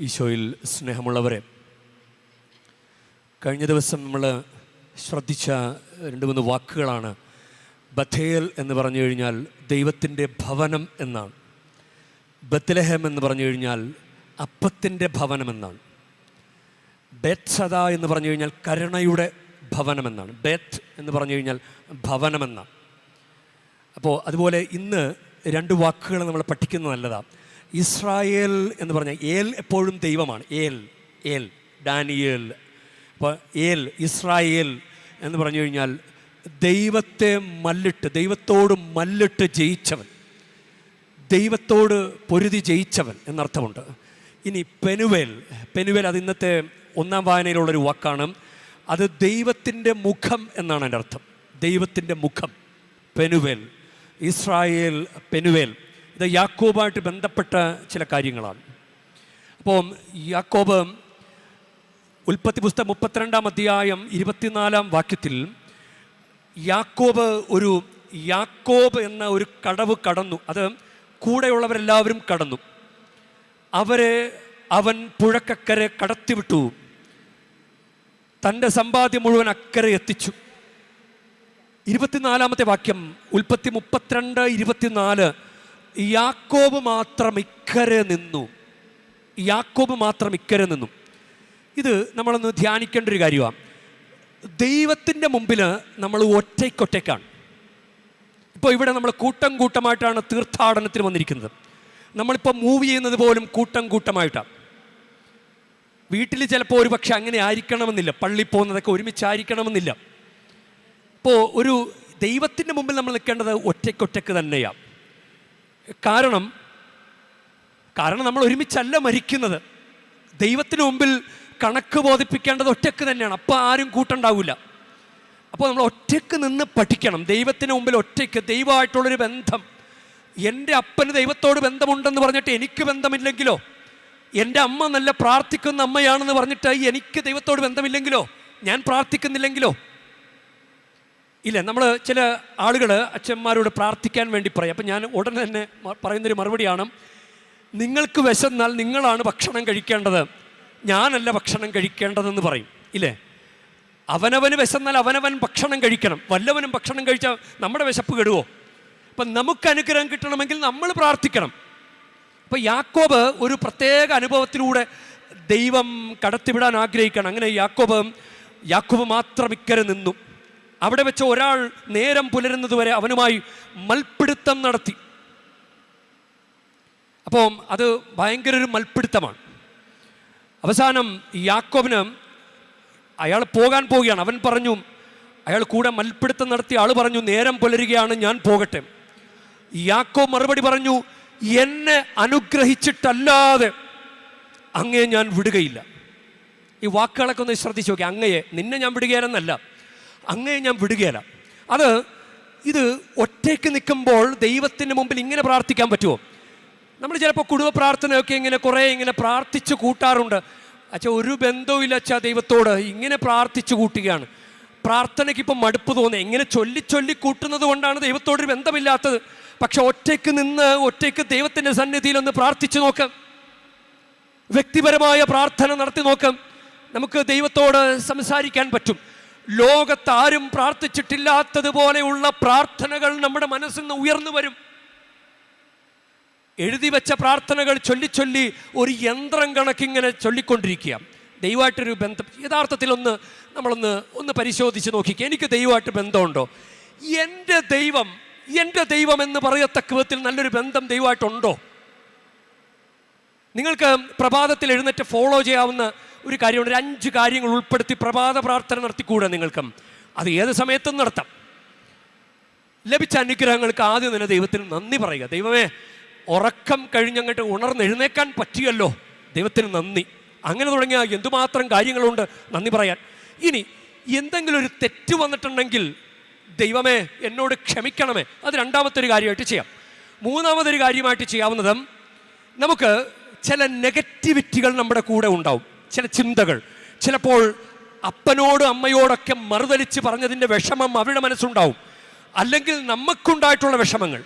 ഈശോയിൽ സ്നേഹമുള്ളവരെ കഴിഞ്ഞ ദിവസം നമ്മൾ ശ്രദ്ധിച്ച രണ്ട് മൂന്ന് വാക്കുകളാണ്. ബഥേൽ എന്ന് പറഞ്ഞു കഴിഞ്ഞാൽ ദൈവത്തിന്റെ ഭവനം എന്നാണ്. ബത്ലഹം എന്ന് പറഞ്ഞു കഴിഞ്ഞാൽ അപ്പത്തിന്റെ ഭവനം എന്നാണ്. ബേത്സദ എന്ന് പറഞ്ഞു കഴിഞ്ഞാൽ കരുണയുടെ ഭവനമെന്നാണ് ബേത്ത് എന്ന് പറഞ്ഞു കഴിഞ്ഞാൽ ഭവനമെന്നാണ് അപ്പോൾ അതുപോലെ ഇന്ന് രണ്ട് വാക്കുകൾ നമ്മൾ പഠിക്കുന്നത് നല്ലതാണ് ഇസ്രായേൽ എന്ന് പറഞ്ഞാൽ ഏൽ എപ്പോഴും ദൈവമാണ്. ഏൽ ഏൽ ഡാനിയേൽ. അപ്പോൾ ഏൽ ഇസ്രായേൽ എന്ന് പറഞ്ഞു കഴിഞ്ഞാൽ ദൈവത്തെ മല്ലിട്ട് ദൈവത്തോട് മല്ലിട്ട് ജയിച്ചവൻ. ദൈവത്തോട് പൊരുതി ജയിച്ചവൻ എന്നർത്ഥമുണ്ട്. ഇനി പെനുവേൽ പെനുവേൽ അത് ഇന്നത്തെ ഒന്നാം വായനയിലുള്ളൊരു വാക്കാണ്. അത് ദൈവത്തിന്റെ മുഖം എന്നാണ് എന്റെ അർത്ഥം. ദൈവത്തിന്റെ മുഖം. Penuel Israel Penuel. ഇത് യാക്കോബായിട്ട് ബന്ധപ്പെട്ട ചില കാര്യങ്ങളാണ്. അപ്പോൾ യാക്കോബ് ഉൽപ്പത്തി പുസ്തകം മുപ്പത്തിരണ്ടാം അധ്യായം ഇരുപത്തിനാലാം വാക്യത്തിൽ യാക്കോബ് ഒരു യാക്കോബ് എന്ന ഒരു കടവ് കടന്നു. അത് കൂടെയുള്ളവരെല്ലാവരും കടന്നു. അവരെ അവൻ പുഴക്കക്കരെ കടത്തിവിട്ടു. തന്റെ സമ്പാദ്യം മുഴുവൻ അക്കരെ എത്തിച്ചു. ഇരുപത്തിനാലാമത്തെ വാക്യം ഉൽപ്പത്തി മുപ്പത്തിരണ്ട് ഇരുപത്തിനാല് യാക്കോബ് മാത്രം ഇക്കരെ നിന്നു. യാക്കോബ് മാത്രം ഇക്കരെ നിന്നു. ഇത് നമ്മളൊന്ന് ധ്യാനിക്കേണ്ട ഒരു കാര്യമാണ് ദൈവത്തിന്റെ മുമ്പിൽ നമ്മൾ ഒറ്റയ്ക്കൊറ്റയ്ക്കാണ്. ഇപ്പോൾ ഇവിടെ നമ്മൾ കൂട്ടം കൂട്ടമായിട്ടാണ് തീർത്ഥാടനത്തിന് വന്നിരിക്കുന്നത്. നമ്മളിപ്പോൾ മൂവ് ചെയ്യുന്നത് പോലും കൂട്ടം കൂട്ടമായിട്ടാണ് വീട്ടിൽ ചിലപ്പോൾ ഒരു പക്ഷെ അങ്ങനെ ആയിരിക്കണമെന്നില്ല. പള്ളി പോകുന്നതൊക്കെ ഒരുമിച്ചായിരിക്കണമെന്നില്ല. ഇപ്പോൾ ഒരു ദൈവത്തിന്റെ മുമ്പിൽ നമ്മൾ നിൽക്കേണ്ടത് ഒറ്റയ്ക്കൊറ്റയ്ക്ക് തന്നെയാണ് കാരണം കാരണം നമ്മൾ ഒരുമിച്ചല്ല മരിക്കുന്നത്. ദൈവത്തിന് മുമ്പിൽ കണക്ക് ബോധിപ്പിക്കേണ്ടത് ഒറ്റയ്ക്ക് തന്നെയാണ്. അപ്പോൾ ആരും കൂട്ടുണ്ടാവില്ല അപ്പോൾ നമ്മൾ ഒറ്റയ്ക്ക് നിന്ന് പഠിക്കണം. ദൈവത്തിന് മുമ്പിൽ ഒറ്റയ്ക്ക് ദൈവമായിട്ടുള്ളൊരു ബന്ധം. എന്റെ അപ്പന് ദൈവത്തോട് ബന്ധമുണ്ടെന്ന് പറഞ്ഞിട്ട് എനിക്ക് ബന്ധമില്ലെങ്കിലോ? എന്റെ അമ്മ നല്ല പ്രാർത്ഥിക്കുന്ന അമ്മയാണെന്ന് പറഞ്ഞിട്ട് എനിക്ക് ദൈവത്തോട് ബന്ധമില്ലെങ്കിലോ? ഞാൻ പ്രാർത്ഥിക്കുന്നില്ലെങ്കിലോ? ഇല്ല നമ്മൾ ചില ആളുകൾ അച്ഛന്മാരോട് പ്രാർത്ഥിക്കാൻ വേണ്ടി പറയും. അപ്പം ഞാൻ ഉടനെ തന്നെ പറയുന്നൊരു മറുപടിയാണ്. നിങ്ങൾക്ക് വിശന്നാൽ നിങ്ങളാണ് ഭക്ഷണം കഴിക്കേണ്ടത്. ഞാനല്ല ഭക്ഷണം കഴിക്കേണ്ടതെന്ന് പറയും. ഇല്ലേ? അവനവന് വിശന്നാൽ അവനവൻ ഭക്ഷണം കഴിക്കണം. വല്ലവനും ഭക്ഷണം കഴിച്ചാൽ നമ്മുടെ വിശപ്പ് കെടുവോ? അപ്പം നമുക്ക് അനുഗ്രഹം കിട്ടണമെങ്കിൽ നമ്മൾ പ്രാർത്ഥിക്കണം. അപ്പം യാക്കോബ് ഒരു പ്രത്യേക അനുഭവത്തിലൂടെ ദൈവം കടത്തിവിടാൻ ആഗ്രഹിക്കണം അങ്ങനെ യാക്കോബ് യാക്കോബ് മാത്രം ഇക്കരെ നിന്നു. അവിടെ വെച്ച് ഒരാൾ നേരം പുലരുന്നതുവരെ അവനുമായി മൽപ്പിടുത്തം നടത്തി. അപ്പോൾ അത് ഭയങ്കര ഒരു മൽപ്പിടുത്തമാണ്. അവസാനം യാക്കോബിന് അയാൾ പോകാൻ പോവുകയാണ്. അവൻ പറഞ്ഞു അയാൾ കൂടെ മൽപ്പിടുത്തം നടത്തി. ആൾ പറഞ്ഞു നേരം പുലരുകയാണ് ഞാൻ പോകട്ടെ. യാക്കോ മറുപടി പറഞ്ഞു എന്നെ അനുഗ്രഹിച്ചിട്ടല്ലാതെ അങ്ങയെ ഞാൻ വിടുകയില്ല. ഈ വാക്കുകളൊക്കെ ഒന്ന് ശ്രദ്ധിച്ചു നോക്കി അങ്ങയെ നിന്നെ ഞാൻ വിടുകയില്ലെന്നല്ല അങ്ങയെ ഞാൻ വിടുകയില്ല അത് ഇത് ഒറ്റയ്ക്ക് നിൽക്കുമ്പോൾ ദൈവത്തിന്റെ മുമ്പിൽ ഇങ്ങനെ പ്രാർത്ഥിക്കാൻ പറ്റുമോ? നമ്മൾ ചിലപ്പോൾ കുടുംബ പ്രാർത്ഥനയൊക്കെ ഇങ്ങനെ കുറേ ഇങ്ങനെ പ്രാർത്ഥിച്ച് കൂട്ടാറുണ്ട്. അച്ഛാ ഒരു ബന്ധവുമില്ല അച്ഛാ ദൈവത്തോട്. ഇങ്ങനെ പ്രാർത്ഥിച്ച് കൂട്ടുകയാണ്. പ്രാർത്ഥനയ്ക്ക് ഇപ്പം മടുപ്പ് തോന്നി. എങ്ങനെ ചൊല്ലി ചൊല്ലി കൂട്ടുന്നത് കൊണ്ടാണ് ദൈവത്തോടൊരു ബന്ധമില്ലാത്തത്. പക്ഷെ ഒറ്റയ്ക്ക് നിന്ന് ഒറ്റയ്ക്ക് ദൈവത്തിന്റെ സന്നിധിയിൽ ഒന്ന് പ്രാർത്ഥിച്ചു നോക്കാം. വ്യക്തിപരമായ പ്രാർത്ഥന നടത്തി നോക്കാം. നമുക്ക് ദൈവത്തോട് സംസാരിക്കാൻ പറ്റും. ലോകത്താരും പ്രാർത്ഥിച്ചിട്ടില്ലാത്തതുപോലെയുള്ള പ്രാർത്ഥനകൾ നമ്മുടെ മനസ്സിൽ നിന്ന് ഉയർന്നു വരും. എഴുതി വെച്ച പ്രാർത്ഥനകൾ ചൊല്ലിച്ചൊല്ലി ചൊല്ലി ഒരു യന്ത്രം കണക്കിങ്ങനെ ചൊല്ലിക്കൊണ്ടിരിക്കുക. ദൈവമായിട്ടൊരു ബന്ധം യഥാർത്ഥത്തിൽ ഒന്ന് നമ്മളൊന്ന് ഒന്ന് പരിശോധിച്ച് നോക്കിക്കുക എനിക്ക് ദൈവമായിട്ട് ബന്ധമുണ്ടോ? എന്റെ ദൈവം എന്റെ ദൈവം എന്ന് പറയത്തക്ക വിധത്തിൽ നല്ലൊരു ബന്ധം ദൈവമായിട്ടുണ്ടോ? നിങ്ങൾക്ക് പ്രഭാതത്തിൽ എഴുന്നേറ്റ് ഫോളോ ചെയ്യാവുന്ന ഒരു കാര്യമുണ്ട്. അഞ്ച് കാര്യങ്ങൾ ഉൾപ്പെടുത്തി പ്രഭാത പ്രാർത്ഥന നടത്തിക്കൂടെ നിങ്ങൾക്കും. അത് ഏത് സമയത്തും നടത്താം. ലഭിച്ച അനുഗ്രഹങ്ങൾക്ക് ആദ്യം തന്നെ ദൈവത്തിന് നന്ദി പറയുക. ദൈവമേ ഉറക്കം കഴിഞ്ഞങ്ങോട്ട് ഉണർന്നെഴുന്നേക്കാൻ പറ്റിയല്ലോ. ദൈവത്തിന് നന്ദി. അങ്ങനെ തുടങ്ങിയ എന്തുമാത്രം കാര്യങ്ങളുണ്ട് നന്ദി പറയാൻ. ഇനി എന്തെങ്കിലും ഒരു തെറ്റ് വന്നിട്ടുണ്ടെങ്കിൽ ദൈവമേ എന്നോട് ക്ഷമിക്കണമേ. അത് രണ്ടാമത്തെ ഒരു കാര്യമായിട്ട് ചെയ്യാം. മൂന്നാമതൊരു കാര്യമായിട്ട് ചെയ്യാവുന്നതും നമുക്ക് ചില നെഗറ്റിവിറ്റികൾ നമ്മുടെ കൂടെ ഉണ്ടാവും. ചില ചിന്തകൾ. ചിലപ്പോൾ അപ്പനോട് അമ്മയോടൊക്കെ മറുതലിച്ച് പറഞ്ഞതിന്റെ വിഷമം അവരുടെ മനസ്സുണ്ടാവും. അല്ലെങ്കിൽ നമുക്കുണ്ടായിട്ടുള്ള വിഷമങ്ങൾ.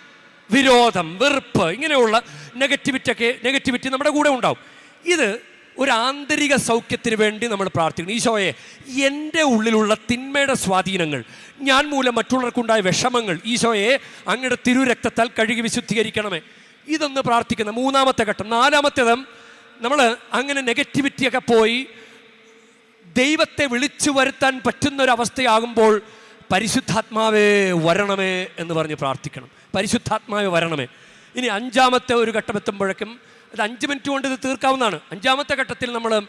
വിരോധം വെറുപ്പ് ഇങ്ങനെയുള്ള നെഗറ്റിവിറ്റി ഒക്കെ നെഗറ്റിവിറ്റി നമ്മുടെ കൂടെ ഉണ്ടാവും. ഇത് ഒരു ആന്തരിക സൗഖ്യത്തിന് വേണ്ടി നമ്മൾ പ്രാർത്ഥിക്കണം ഈശോയെ എന്റെ ഉള്ളിലുള്ള തിന്മയുടെ സ്വാധീനങ്ങൾ ഞാൻ മൂലം മറ്റുള്ളവർക്കുണ്ടായ വിഷമങ്ങൾ ഈശോയെ അങ്ങയുടെ തിരുരക്തത്താൽ കഴുകി വിശുദ്ധീകരിക്കണമേ. ഇതൊന്ന് പ്രാർത്ഥിക്കുന്ന മൂന്നാമത്തെ ഘട്ടം. നാലാമത്തേതും നമ്മൾ അങ്ങനെ നെഗറ്റിവിറ്റിയൊക്കെ പോയി ദൈവത്തെ വിളിച്ചു വരുത്താൻ പറ്റുന്ന ഒരു അവസ്ഥയാകുമ്പോൾ പരിശുദ്ധാത്മാവേ വരണമേ എന്ന് പറഞ്ഞ് പ്രാർത്ഥിക്കണം. പരിശുദ്ധാത്മാവേ വരണമേ. ഇനി അഞ്ചാമത്തെ ഒരു ഘട്ടം എത്തുമ്പോഴേക്കും അത് അഞ്ച് മിനിറ്റ് കൊണ്ട് ഇത് തീർക്കാവുന്നതാണ്. അഞ്ചാമത്തെ ഘട്ടത്തിൽ നമ്മൾ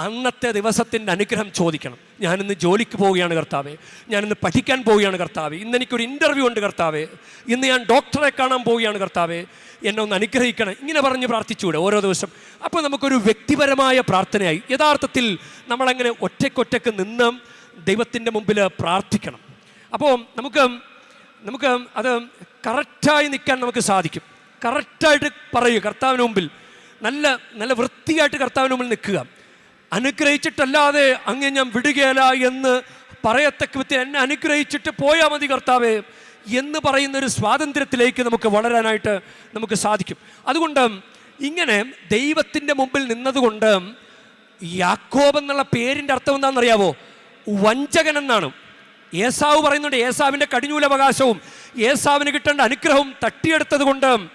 അന്നത്തെ ദിവസത്തിന്റെ അനുഗ്രഹം ചോദിക്കണം. ഞാനിന്ന് ജോലിക്ക് പോവുകയാണ് കർത്താവേ. ഞാനിന്ന് പഠിക്കാൻ പോവുകയാണ് കർത്താവേ. ഇന്ന് എനിക്കൊരു ഇന്റർവ്യൂ ഉണ്ട് കർത്താവേ. ഇന്ന് ഞാൻ ഡോക്ടറെ കാണാൻ പോവുകയാണ് കർത്താവേ. എന്നെ ഒന്ന് അനുഗ്രഹിക്കണം. ഇങ്ങനെ പറഞ്ഞ് പ്രാർത്ഥിച്ചുകൂടെ ഓരോ ദിവസം. അപ്പോൾ നമുക്കൊരു വ്യക്തിപരമായ പ്രാർത്ഥനയായി. യഥാർത്ഥത്തിൽ നമ്മളങ്ങനെ ഒറ്റയ്ക്കൊറ്റയ്ക്ക് നിന്ന് ദൈവത്തിന്റെ മുമ്പിൽ പ്രാർത്ഥിക്കണം. അപ്പോൾ നമുക്ക് നമുക്ക് അത് കറക്റ്റായി നിൽക്കാൻ നമുക്ക് സാധിക്കും. കറക്റ്റായിട്ട് പറയുക കർത്താവിന് മുമ്പിൽ. നല്ല നല്ല വൃത്തിയായിട്ട് കർത്താവിന് മുമ്പിൽ നിൽക്കുക. അനുഗ്രഹിച്ചിട്ടല്ലാതെ അങ്ങ് ഞാൻ വിടുകയല്ല എന്ന് പറയത്തക്ക വിധത്തിൽ എന്നെ അനുഗ്രഹിച്ചിട്ട് പോയാൽ മതി കർത്താവേ എന്ന് പറയുന്ന ഒരു സ്വാതന്ത്ര്യത്തിലേക്ക് നമുക്ക് വളരാനായിട്ട് നമുക്ക് സാധിക്കും. അതുകൊണ്ട് ഇങ്ങനെ ദൈവത്തിന്റെ മുമ്പിൽ നിന്നതുകൊണ്ട് യാക്കോബ് എന്നുള്ള പേരിന്റെ അർത്ഥം എന്താണെന്നറിയാവോ? വഞ്ചകൻ എന്നാണ്. ഏസാവ് പറയുന്നുണ്ട് ഏസാവിന്റെ കടിഞ്ഞൂലവകാശവും ഏസാവിന് കിട്ടേണ്ട അനുഗ്രഹവും തട്ടിയെടുത്തത് കൊണ്ട്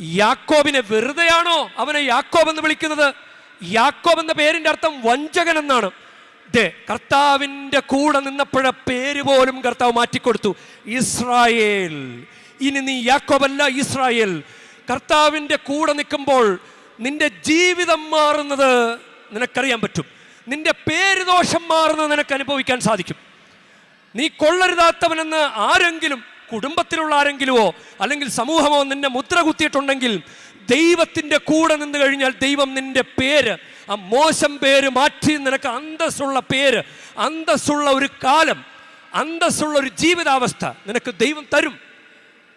യാക്കോബിനെ വെറുതെയാണോ അവനെ യാക്കോബ് എന്ന് വിളിക്കുന്നത്? യാക്കോബ് എന്ന പേരിന്റെ അർത്ഥം വഞ്ചകൻ എന്നാണ്. ദേ കർത്താവിന്റെ കൂടെ നിന്നപ്പോഴ പേര് പോലും കർത്താവ് മാറ്റിക്കൊടുത്തു. ഇസ്രായേൽ. ഇനി നീ യാക്കോബല്ല ഇസ്രായേൽ. കർത്താവിന്റെ കൂടെ നിൽക്കുമ്പോൾ നിന്റെ ജീവിതം മാറുന്നത് നിനക്കറിയാൻ പറ്റും. നിന്റെ പേര് ദോഷം മാറുന്നത് നിനക്ക് അനുഭവിക്കാൻ സാധിക്കും. നീ കൊള്ളരുതാത്തവനെന്ന് ആരെങ്കിലും കുടുംബത്തിലുള്ള ആരെങ്കിലുമോ അല്ലെങ്കിൽ സമൂഹമോ നിന്നെ മുദ്ര കുത്തിയിട്ടുണ്ടെങ്കിൽ ദൈവത്തിന്റെ കൂടെ നിന്ന് കഴിഞ്ഞാൽ ദൈവം നിന്റെ പേര് ആ മോശം പേര് മാറ്റി നിനക്ക് അന്തസ്സുള്ള പേര് അന്തസ്സുള്ള ഒരു കാലം അന്തസ്സുള്ള ഒരു ജീവിതാവസ്ഥ നിനക്ക് ദൈവം തരും.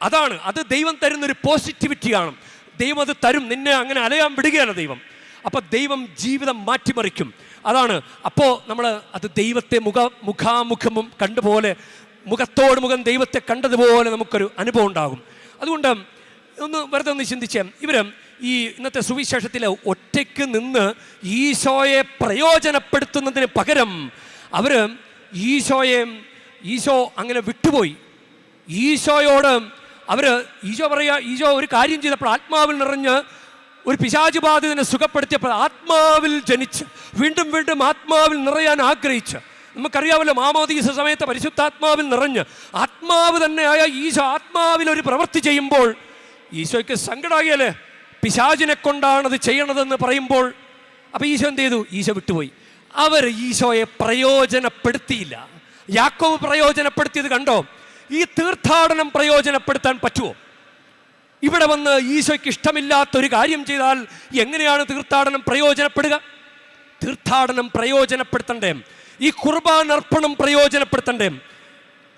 അതാണ് അത് ദൈവം തരുന്ന ഒരു പോസിറ്റിവിറ്റിയാണ് ദൈവം അത് തരും. നിന്നെ അങ്ങനെ അലയാൻ വിടുകയല്ല ദൈവം. അപ്പോൾ ദൈവം ജീവിതം മാറ്റിമറിക്കും. അതാണ് അപ്പോൾ നമ്മൾ അത് ദൈവത്തെ മുഖ മുഖാമുഖമും കണ്ടുപോലെ മുഖത്തോട് മുഖം ദൈവത്തെ കണ്ടതുപോലെ നമുക്കൊരു അനുഭവം ഉണ്ടാകും. അതുകൊണ്ട് ഒന്ന് വെറുതെ ഒന്ന് ചിന്തിച്ചേ. ഇവർ ഈ ഇന്നത്തെ സുവിശേഷത്തിൽ ഒറ്റയ്ക്ക് നിന്ന് ഈശോയെ പ്രയോജനപ്പെടുത്തുന്നതിന് പകരം അവർ ഈശോയെ ഈശോ അങ്ങനെ വിട്ടുപോയി. ഈശോയോട് അവർ ഈശോ പറയുക ഈശോ ഒരു കാര്യം ചെയ്തപ്പോൾ ആത്മാവിൽ നിറഞ്ഞ് ഒരു പിശാചു ബാധിതനെ സുഖപ്പെടുത്തിയപ്പോൾ ആത്മാവിൽ ജനിച്ച് വീണ്ടും വീണ്ടും ആത്മാവിൽ നിറയാൻ ആഗ്രഹിച്ച്. നമുക്കറിയാമല്ലോ മാമോദീസ സമയത്ത് പരിശുദ്ധാത്മാവിൽ നിറഞ്ഞ് ആത്മാവ് തന്നെയായ ഈശോ ആത്മാവിൽ ഒരു പ്രവൃത്തി ചെയ്യുമ്പോൾ ഈശോയ്ക്ക് സങ്കടമാകിയല്ലേ പിശാചിനെ കൊണ്ടാണ് അത് ചെയ്യണതെന്ന് പറയുമ്പോൾ അപ്പോൾ ഈശോ എന്ത് ചെയ്തു? ഈശോ വിട്ടുപോയി. അവർ ഈശോയെ പ്രയോജനപ്പെടുത്തിയില്ല. യാക്കോവ് പ്രയോജനപ്പെടുത്തിയത് കണ്ടോ? ഈ തീർത്ഥാടനം പ്രയോജനപ്പെടുത്താൻ പറ്റുമോ? ഇവിടെ വന്ന് ഈശോയ്ക്ക് ഇഷ്ടമില്ലാത്ത ഒരു കാര്യം ചെയ്താൽ എങ്ങനെയാണ് തീർത്ഥാടനം പ്രയോജനപ്പെടുക? തീർത്ഥാടനം പ്രയോജനപ്പെടുത്തണ്ടേ. ഈ കുർബാനർപ്പണം പ്രയോജനപ്പെടുത്തണ്ടേ.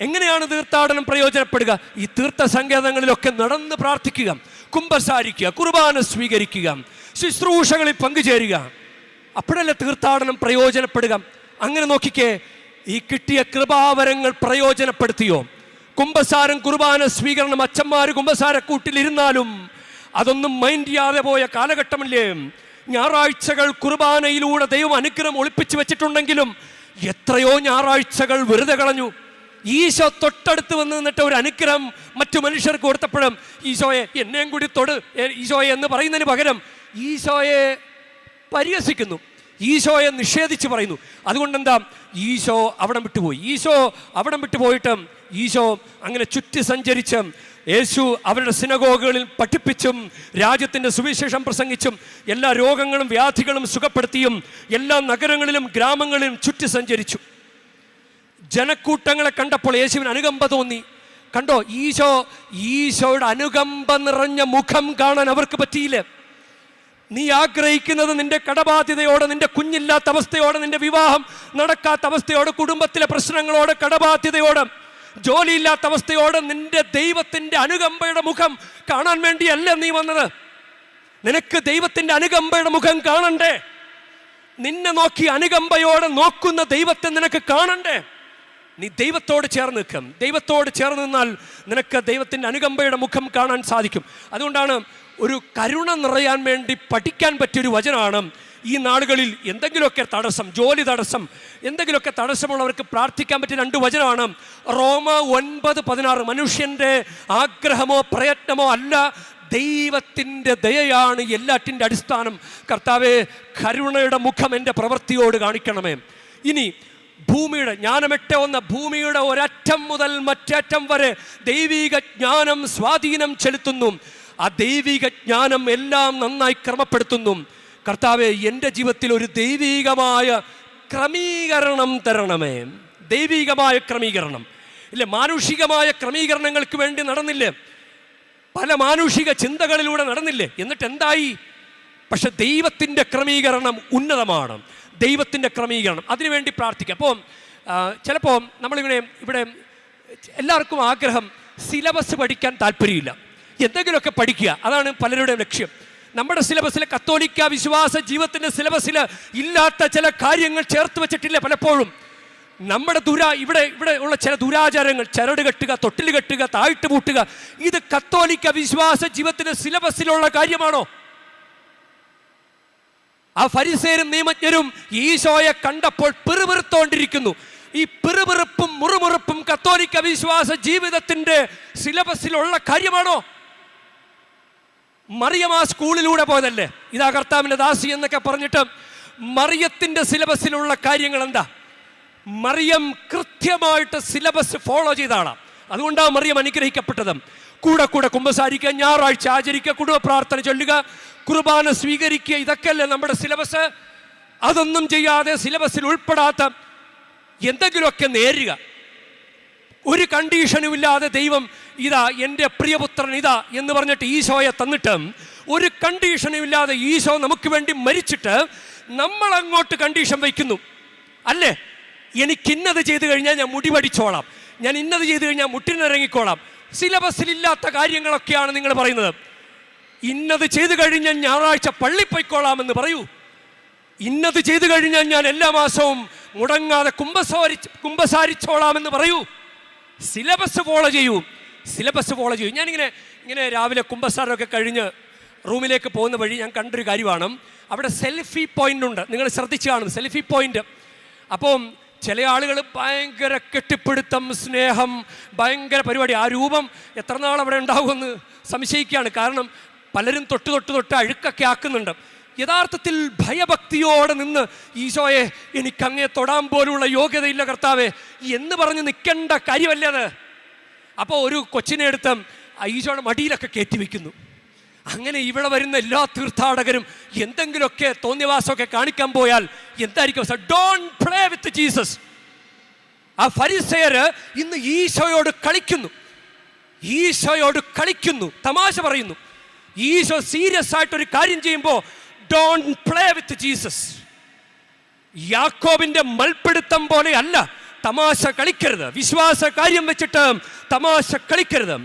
എങ്ങനെയാണ് തീർത്ഥാടനം പ്രയോജനപ്പെടുക? ഈ തീർത്ഥ സങ്കേതങ്ങളിലൊക്കെ നടന്ന് പ്രാർത്ഥിക്കുക കുംഭസാരിക്കുക കുർബാന സ്വീകരിക്കുക ശുശ്രൂഷകളിൽ പങ്കുചേരുക. അപ്പോഴല്ലേ തീർത്ഥാടനം പ്രയോജനപ്പെടുക? അങ്ങനെ നോക്കിക്കേ ഈ കിട്ടിയ കൃപാവരങ്ങൾ പ്രയോജനപ്പെടുത്തിയോ? കുംഭസാരം കുർബാന സ്വീകരണം അച്ഛന്മാർ കുംഭസാരക്കൂട്ടിലിരുന്നാലും അതൊന്നും മൈൻഡ് ചെയ്യാതെ പോയ കാലഘട്ടമല്ലേ? ഞായറാഴ്ചകൾ കുർബാനയിലൂടെ ദൈവം അനുഗ്രഹം ഒളിപ്പിച്ചു വെച്ചിട്ടുണ്ടെങ്കിലും എത്രയോ ഞായറാഴ്ചകൾ വെറുതെ കളഞ്ഞു. ഈശോ തൊട്ടടുത്ത് വന്ന് നിന്നിട്ട് ഒരു അനുഗ്രഹം മറ്റു മനുഷ്യർക്ക് കൊടുത്തപ്പോഴും ഈശോയെ എന്നെയും കൂടി തൊട് ഈശോയെ എന്ന് പറയുന്നതിന് പകരം ഈശോയെ പരിഹസിക്കുന്നു. ഈശോയെ നിഷേധിച്ച് പറയുന്നു. അതുകൊണ്ട് എന്താ ഈശോ അവിടം വിട്ടുപോയി. ഈശോ അവിടം വിട്ടുപോയിട്ട് ഈശോ അങ്ങനെ ചുറ്റി സഞ്ചരിച്ച് യേശു അവരുടെ സിനഗോഗുകളിൽ പഠിപ്പിച്ചും രാജ്യത്തിന്റെ സുവിശേഷം പ്രസംഗിച്ചും എല്ലാ രോഗങ്ങളും വ്യാധികളും സുഖപ്പെടുത്തിയും എല്ലാ നഗരങ്ങളിലും ഗ്രാമങ്ങളിലും ചുറ്റി സഞ്ചരിച്ചു. ജനക്കൂട്ടങ്ങളെ കണ്ടപ്പോൾ യേശുവിന് അനുകമ്പ തോന്നി. കണ്ടോ ഈശോ ഈശോയുടെ അനുകമ്പ നിറഞ്ഞ മുഖം കാണാൻ അവർക്ക് പറ്റിയില്ല. നീ ആഗ്രഹിക്കുന്നത് നിന്റെ കടബാധ്യതയോടെ നിന്റെ കുഞ്ഞില്ലാത്ത അവസ്ഥയോടെ നിന്റെ വിവാഹം നടക്കാത്ത അവസ്ഥയോടെ കുടുംബത്തിലെ പ്രശ്നങ്ങളോടെ കടബാധ്യതയോടെ ജോലിയില്ലാത്ത അവസ്ഥയോടെ നിന്റെ ദൈവത്തിന്റെ അനുകമ്പയുടെ മുഖം കാണാൻ വേണ്ടിയല്ല നീ വന്നത്. നിനക്ക് ദൈവത്തിന്റെ അനുകമ്പയുടെ മുഖം കാണണ്ടേ? നിന്നെ നോക്കി അനുകമ്പയോടെ നോക്കുന്ന ദൈവത്തെ നിനക്ക് കാണണ്ടേ? നീ ദൈവത്തോട് ചേർന്ന് നിൽക്കും. ദൈവത്തോട് ചേർന്ന് നിന്നാൽ നിനക്ക് ദൈവത്തിന്റെ അനുകമ്പയുടെ മുഖം കാണാൻ സാധിക്കും. അതുകൊണ്ടാണ് ഒരു കരുണ നിറയാൻ വേണ്ടി പഠിക്കാൻ പറ്റിയൊരു വചനമാണ് ഈ നാളുകളിൽ എന്തെങ്കിലുമൊക്കെ തടസ്സം ജോലി തടസ്സം എന്തെങ്കിലുമൊക്കെ തടസ്സമുള്ളവർക്ക് പ്രാർത്ഥിക്കാൻ പറ്റിയ രണ്ട് വചനമാണ്. റോമ ഒൻപത് പതിനാറ് മനുഷ്യന്റെ ആഗ്രഹമോ പ്രയത്നമോ അല്ല ദൈവത്തിന്റെ ദയയാണ് എല്ലാറ്റിന്റെ അടിസ്ഥാനം. കർത്താവെ കരുണയുടെ മുഖം എന്റെ പ്രവൃത്തിയോട് കാണിക്കണമേ. ഇനി ഭൂമിയുടെ ജ്ഞാനമെട്ട ഒന്ന് ഭൂമിയുടെ ഒരറ്റം മുതൽ മറ്ററ്റം വരെ ദൈവിക ജ്ഞാനം സ്വാധീനം ചെലുത്തുന്നു. ആ ദൈവിക ജ്ഞാനം എല്ലാം നന്നായി ക്രമപ്പെടുത്തുന്നു. കർത്താവെ എന്റെ ജീവിതത്തിൽ ഒരു ദൈവികമായ ക്രമീകരണം തരണമേ. ദൈവികമായ ക്രമീകരണം. ഇല്ല മാനുഷികമായ ക്രമീകരണങ്ങൾക്ക് വേണ്ടി നടന്നില്ലേ? പല മാനുഷിക ചിന്തകളിലൂടെ നടന്നില്ലേ? എന്നിട്ട് എന്തായി? പക്ഷെ ദൈവത്തിന്റെ ക്രമീകരണം ഉന്നതമാണ്. ദൈവത്തിന്റെ ക്രമീകരണം. അതിനുവേണ്ടി പ്രാർത്ഥിക്കുക അപ്പോൾ ചിലപ്പോൾ നമ്മളിങ്ങനെ ഇവിടെ എല്ലാവർക്കും ആഗ്രഹം സിലബസ് പഠിക്കാൻ താല്പര്യമില്ല. എന്തെങ്കിലുമൊക്കെ പഠിക്കുക. അതാണ് പലരുടെയും ലക്ഷ്യം. നമ്മുടെ സിലബസിൽ കത്തോലിക്ക വിശ്വാസ ജീവിതത്തിന്റെ സിലബസിൽ ഇല്ലാത്ത ചില കാര്യങ്ങൾ ചേർത്ത് വെച്ചിട്ടില്ല പലപ്പോഴും. നമ്മുടെ ദുരാ ഇവിടെ ഇവിടെ ഉള്ള ചില ദുരാചാരങ്ങൾ ചരട് കെട്ടുക തൊട്ടിൽ കെട്ടുക താഴ്ത്തു പൂട്ടുക ഇത് കത്തോലിക്ക വിശ്വാസ ജീവിതത്തിന്റെ സിലബസിലുള്ള കാര്യമാണോ? ആ ഫരിസേരും നിയമജ്ഞരും ഈശോയെ കണ്ടപ്പോൾ പിറുപിറുത്തോണ്ടിരിക്കുന്നു. ഈ പിറുപിറുപ്പും മുറുമുറുപ്പും കത്തോലിക്ക വിശ്വാസ ജീവിതത്തിന്റെ സിലബസിലുള്ള കാര്യമാണോ? മറിയം ആ സ്കൂളിലൂടെ പോയതല്ലേ? ഇതാ കർത്താവിന്റെ ദാസി എന്നൊക്കെ പറഞ്ഞിട്ട് മറിയത്തിന്റെ സിലബസിലുള്ള കാര്യങ്ങൾ എന്താ മറിയം കൃത്യമായിട്ട് സിലബസ് ഫോളോ ചെയ്ത അതുകൊണ്ടാണ് മറിയം അനുഗ്രഹിക്കപ്പെട്ടത്. കൂടെ കൂടെ കുമ്പസാരിക്കുക ഞായറാഴ്ച ആചരിക്കുക കുടുംബ പ്രാർത്ഥന ചൊല്ലുക കുർബാന സ്വീകരിക്കുക ഇതൊക്കെയല്ലേ നമ്മുടെ സിലബസ്? അതൊന്നും ചെയ്യാതെ സിലബസിൽ ഉൾപ്പെടാത്ത എന്തെങ്കിലുമൊക്കെ നേരുക. ഒരു കണ്ടീഷനും ഇല്ലാതെ ദൈവം ഇതാ എന്റെ പ്രിയപുത്രൻ ഇതാ എന്ന് പറഞ്ഞിട്ട് ഈശോയെ തന്നിട്ട് ഒരു കണ്ടീഷനും ഇല്ലാതെ ഈശോ നമുക്ക് വേണ്ടി മരിച്ചിട്ട് നമ്മൾ അങ്ങോട്ട് കണ്ടീഷൻ വയ്ക്കുന്നു. അല്ലേ? എനിക്ക് ചെയ്ത് കഴിഞ്ഞാൽ ഞാൻ മുടി പഠിച്ചോളാം. ഞാൻ ഇന്നത് ചെയ്തു കഴിഞ്ഞാൽ മുട്ടിനിറങ്ങിക്കോളാം. സിലബസിലില്ലാത്ത കാര്യങ്ങളൊക്കെയാണ് നിങ്ങൾ പറയുന്നത്. ഇന്നത് ചെയ്തു കഴിഞ്ഞാൽ ഞായറാഴ്ച പള്ളി പോയിക്കോളാം എന്ന് പറയൂ. ഇന്നത് ചെയ്തു കഴിഞ്ഞാൽ ഞാൻ എല്ലാ മാസവും മുടങ്ങാതെ കുംഭസാരി കുംഭസാരിച്ചോളാമെന്ന് പറയൂ. സിലബസ് ഫോളോ ചെയ്യൂ. സിലബസ് ഫോളോ ചെയ്യൂ. ഞാനിങ്ങനെ ഇങ്ങനെ രാവിലെ കുംഭസാരമൊക്കെ കഴിഞ്ഞ് റൂമിലേക്ക് പോകുന്ന വഴി ഞാൻ കണ്ടൊരു കാര്യമാണ്. അവിടെ സെൽഫി പോയിന്റ് ഉണ്ട് നിങ്ങൾ ശ്രദ്ധിച്ചു കാണും സെൽഫി പോയിന്റ്. അപ്പം ചില ആളുകൾ ഭയങ്കര കെട്ടിപ്പിടുത്തം സ്നേഹം ഭയങ്കര പരിപാടി. ആ രൂപം എത്ര നാൾ അവിടെ ഉണ്ടാകുമെന്ന് സംശയിക്കുകയാണ്. കാരണം പലരും തൊട്ട് തൊട്ട് തൊട്ട് അഴുക്കൊക്കെ ആക്കുന്നുണ്ട്. യഥാർത്ഥത്തിൽ ഭയഭക്തിയോടെ നിന്ന് ഈശോയെ എനിക്ക് അങ്ങേ തൊടാൻ പോലുള്ള യോഗ്യതയില്ല കർത്താവേ എന്ന് പറഞ്ഞ് നിൽക്കേണ്ട കാര്യമല്ലേ അത്? അപ്പോൾ ഒരു കൊച്ചിനെ എടുത്ത് ഈശോയുടെ മടിയിലൊക്കെ കയറ്റി വെക്കുന്നു. അങ്ങനെ ഇവിടെ വരുന്ന എല്ലാ തീർത്ഥാടകരും എന്തെങ്കിലുമൊക്കെ തോന്നിയവാസമൊക്കെ കാണിക്കാൻ പോയാൽ എന്തായിരിക്കും ഡോൺ പ്ലേ വിത്ത് ജീസസ് ആ ഫരിസയര് ഇന്ന് ഈശോയോട് കളിക്കുന്നു. ഈശോയോട് കളിക്കുന്നു. തമാശ പറയുന്നു. ഈശോ സീരിയസ് ആയിട്ട് ഒരു കാര്യം ചെയ്യുമ്പോൾ ഡോൺ പ്ലേ വിത്ത് ജീസസ് യാക്കോബിന്റെ മൽപ്പിടുത്തം പോലെ അല്ല. തമാശ കളിക്കരുത്. വിശ്വാസ കാര്യം വെച്ചിട്ട് തമാശ കളിക്കരുത്.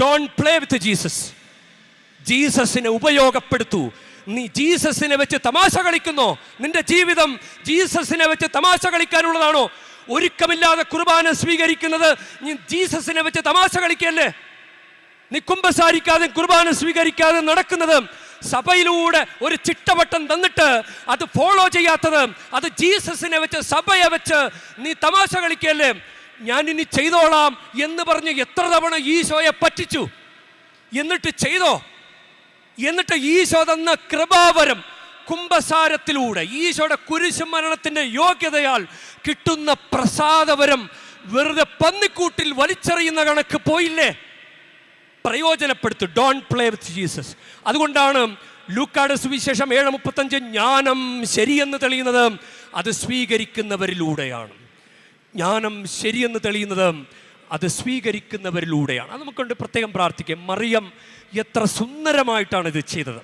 ഡോൺ പ്ലേ വിത്ത് ജീസസ് ജീസസിനെ ഉപയോഗപ്പെടുത്തു. നീ ജീസസിനെ വെച്ച് തമാശ കളിക്കുന്നോ? നിന്റെ ജീവിതം ജീസസിനെ വെച്ച് തമാശ കളിക്കാനുള്ളതാണോ? ഒരുക്കമില്ലാതെ കുർബാന സ്വീകരിക്കുന്നത് നീ ജീസസിനെ വെച്ച് തമാശ കളിക്കല്ലേ? നീ കുമ്പസാരിക്കാതെ കുർബാന സ്വീകരിക്കാതെ നടക്കുന്നത് സഭയിലൂടെ ഒരു ചിട്ടവട്ടം തന്നിട്ട് അത് ഫോളോ ചെയ്യാത്തത് അത് ജീസസിനെ വെച്ച് സഭയെ വെച്ച് നീ തമാശ കളിക്കല്ലേ? ഞാൻ ഇനി ചെയ്തോളാം എന്ന് പറഞ്ഞ് എത്ര തവണ ഈശോയെ പറ്റിച്ചു. എന്നിട്ട് ചെയ്തോ? എന്നിട്ട് ഈശോ തന്ന കൃപാവരം കുംഭസാരത്തിലൂടെ ഈശോയുടെ കുരിശു മരണത്തിന്റെ യോഗ്യതയാൽ കിട്ടുന്ന പ്രസാദവരം വെറുതെ പന്നിക്കൂട്ടിൽ വലിച്ചെറിയുന്ന കണക്ക് പോയില്ലേ? പ്രയോജനപ്പെടുത്തു. ഡോൺ പ്ലേ വിത്ത് ജീസസ് അതുകൊണ്ടാണ് ലൂക്കാട് സുവിശേഷം ഏഴ് മുപ്പത്തഞ്ച് ജ്ഞാനം ശരിയെന്ന് തെളിയുന്നത്. അത് സ്വീകരിക്കുന്നവരിലൂടെയാണ്. ജ്ഞാനം ശരിയെന്ന് തെളിയുന്നത് അത് സ്വീകരിക്കുന്നവരിലൂടെയാണ്. അത് നമുക്കൊണ്ട് പ്രത്യേകം പ്രാർത്ഥിക്കാം. മറിയം എത്ര സുന്ദരമായിട്ടാണ് ഇത് ചെയ്തത്.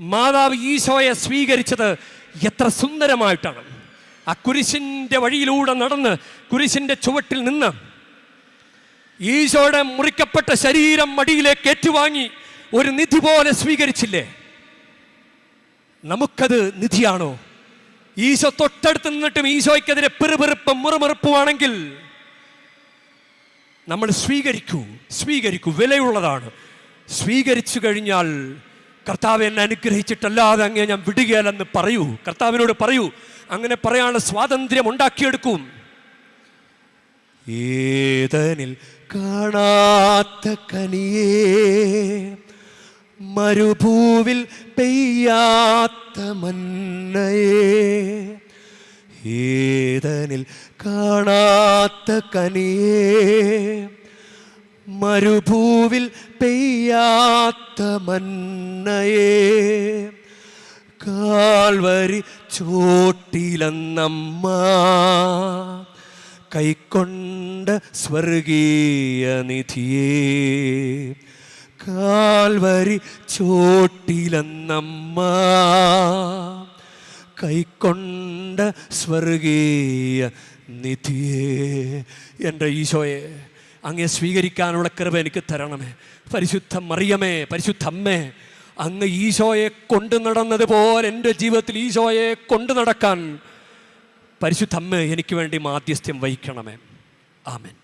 മാതാവ് ഈശോയെ സ്വീകരിച്ചത് എത്ര സുന്ദരമായിട്ടാണ്. ആ കുരിശിന്റെ വഴിയിലൂടെ നടന്ന് കുരിശിന്റെ ചുവട്ടിൽ നിന്ന് ഈശോയുടെ മുറിക്കപ്പെട്ട ശരീരം മടിയിലേക്ക് ഏറ്റുവാങ്ങി ഒരു നിധി പോലെ സ്വീകരിച്ചില്ലേ? നമുക്കത് നിധിയാണോ? ഈശോ തൊട്ടടുത്ത് നിന്നിട്ടും ഈശോയ്ക്കെതിരെ പെറുപെറുപ്പും മുറുമെറുപ്പുമാണെങ്കിൽ നമ്മൾ സ്വീകരിക്കൂ സ്വീകരിക്കൂ വിലയുള്ളതാണ്. സ്വീകരിച്ചു കഴിഞ്ഞാൽ കർത്താവ് എന്നെ അനുഗ്രഹിച്ചിട്ടല്ലാതെ അങ്ങേ ഞാൻ വിടുകയല്ലെന്ന് പറയൂ. കർത്താവിനോട് പറയൂ. അങ്ങനെ പറയാനുള്ള സ്വാതന്ത്ര്യം ഉണ്ടാക്കിയെടുക്കും. ഏതനിൽ കാണാത്ത കനിയേ മരുഭൂവിൽ പെയ്യാത്ത മന്നയേ ഏതനിൽ കാണാത്ത കനിയേ മരുഭൂവിൽ പെയ്യാത്ത മന്നയേ. കാൽവരി ചോട്ടിലെന്നമ്മ. കൈക്കൊണ്ട സ്വർഗീയ നിധിയേ. കാൽവരി ചോട്ടിലെന്നമ്മ. കൈക്കൊണ്ട സ്വർഗീയ നിധിയേ. എന്റെ ഈശോയെ അങ്ങേ സ്വീകരിക്കാനുള്ള കൃപ എനിക്ക് തരണമേ. പരിശുദ്ധ മറിയമേ പരിശുദ്ധ അമ്മേ അങ്ങ് ഈശോയെ കൊണ്ടു നടന്നതുപോലെ എന്റെ ജീവിതത്തിൽ ഈശോയെ കൊണ്ടു നടക്കാൻ പരിശുദ്ധ എനിക്ക് വേണ്ടി മാധ്യസ്ഥ്യം വഹിക്കണമേ. ആമേൻ.